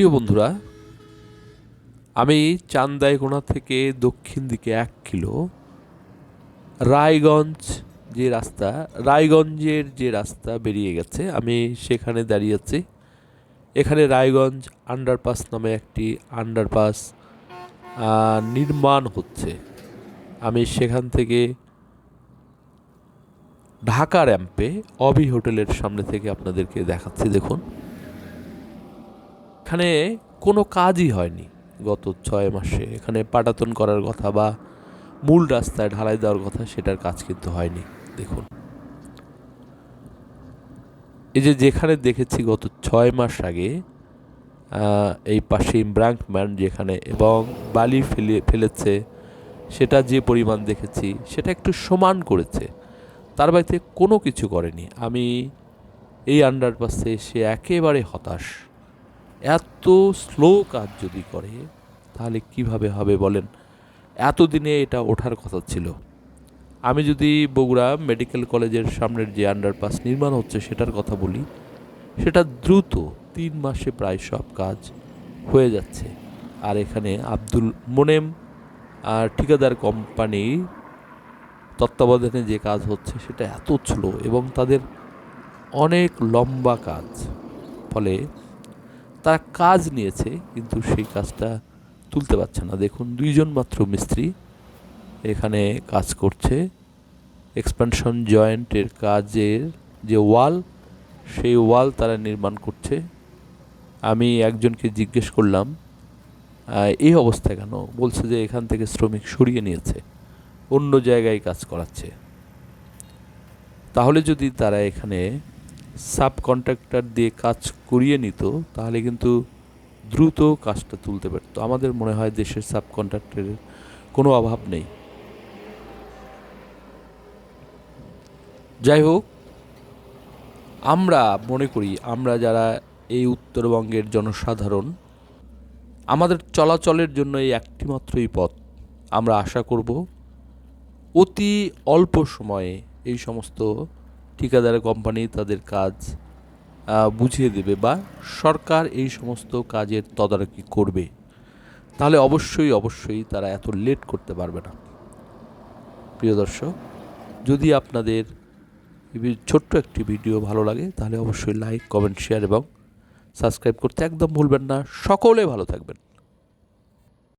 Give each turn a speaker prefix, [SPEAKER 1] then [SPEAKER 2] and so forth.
[SPEAKER 1] প্রিয় বন্ধুরা, আমি চান্দাইকোনা থেকে দক্ষিণ দিকে এক কিলো, রায়গঞ্জ যে রাস্তা, রায়গঞ্জের যে রাস্তা বেরিয়ে গেছে, আমি সেখানে দাঁড়িয়ে আছি। এখানে রায়গঞ্জ আন্ডারপাস নামে একটি আন্ডারপাস নির্মাণ হচ্ছে। আমি সেখান থেকে ঢাকা র্যাম্পে অবি হোটেলের সামনে থেকে আপনাদেরকে দেখাচ্ছি, দেখুন। এখানে কোনো কাজই হয়নি গত ছয় মাসে। এখানে পাটাতন করার কথা বা মূল রাস্তায় ঢালাই দেওয়ার কথা সেটার কাজ কিন্তু হয়নি, দেখুন। এই যে যেখানে দেখেছি গত ছয় মাস আগে এই পাশে ইমব্রাঙ্কম্যান যেখানে এবং বালি ফেলে, ফেলেছে, সেটা যে পরিমাণ দেখেছি, সেটা একটু সমান করেছে। তার বাড়িতে কোনো কিছু করেনি। আমি এই আন্ডারপাসে এসে একেবারে হতাশ। এত স্লো কাজ যদি করে, তাহলে কীভাবে হবে বলেন? এতদিনে এটা ওঠার কথা ছিল। আমি যদি বগুড়া মেডিকেল কলেজের সামনের যে আন্ডারপাস নির্মাণ হচ্ছে সেটার কথা বলি, সেটা দ্রুত তিন মাসে প্রায় সব কাজ হয়ে যাচ্ছে। আর এখানে আব্দুল মোনেম আর ঠিকাদার কোম্পানি তত্ত্বাবধানে যে কাজ হচ্ছে সেটা এত স্লো এবং তাদের অনেক লম্বা কাজ। ফলে তারা কাজ নিয়েছে, কিন্তু সেই কাজটা তুলতে পারছে না। দেখুন, দুইজন মাত্র মিস্ত্রি এখানে কাজ করছে। এক্সপানশন জয়েন্টের কাজের যে ওয়াল, সেই ওয়াল তারা নির্মাণ করছে। আমি একজনকে জিজ্ঞেস করলাম এই অবস্থা কেন? বলছে যে, এখান থেকে শ্রমিক সরিয়ে নিয়েছে, অন্য জায়গায় কাজ করাচ্ছে। তাহলে যদি তারা এখানে সাব কন্ট্রাক্টর দিয়ে কাজ করিয়ে নিত, তাহলে কিন্তু দ্রুত কাজটা তুলতে পারতো। আমাদের মনে হয় দেশের সাব কন্ট্রাক্টরের কোনো অভাব নেই। যাই হোক, আমরা মনে করি, আমরা যারা এই উত্তরবঙ্গের জনসাধারণ, আমাদের চলাচলের জন্য এই একটি মাত্রই পথ। আমরা আশা করব, অতি অল্প সময়ে এই সমস্ত ঠিকাদার কোম্পানি তাদের কাজ বুঝিয়ে দেবে বা সরকার এই সমস্ত কাজের তদারকি করবে। তাহলে অবশ্যই অবশ্যই তারা এত লেট করতে পারবে না। প্রিয় দর্শক, যদি আপনাদের ছোট্ট একটি ভিডিও ভালো লাগে, তাহলে অবশ্যই লাইক, কমেন্ট, শেয়ার এবং সাবস্ক্রাইব করতে একদম ভুলবেন না। সকলে ভালো থাকবেন।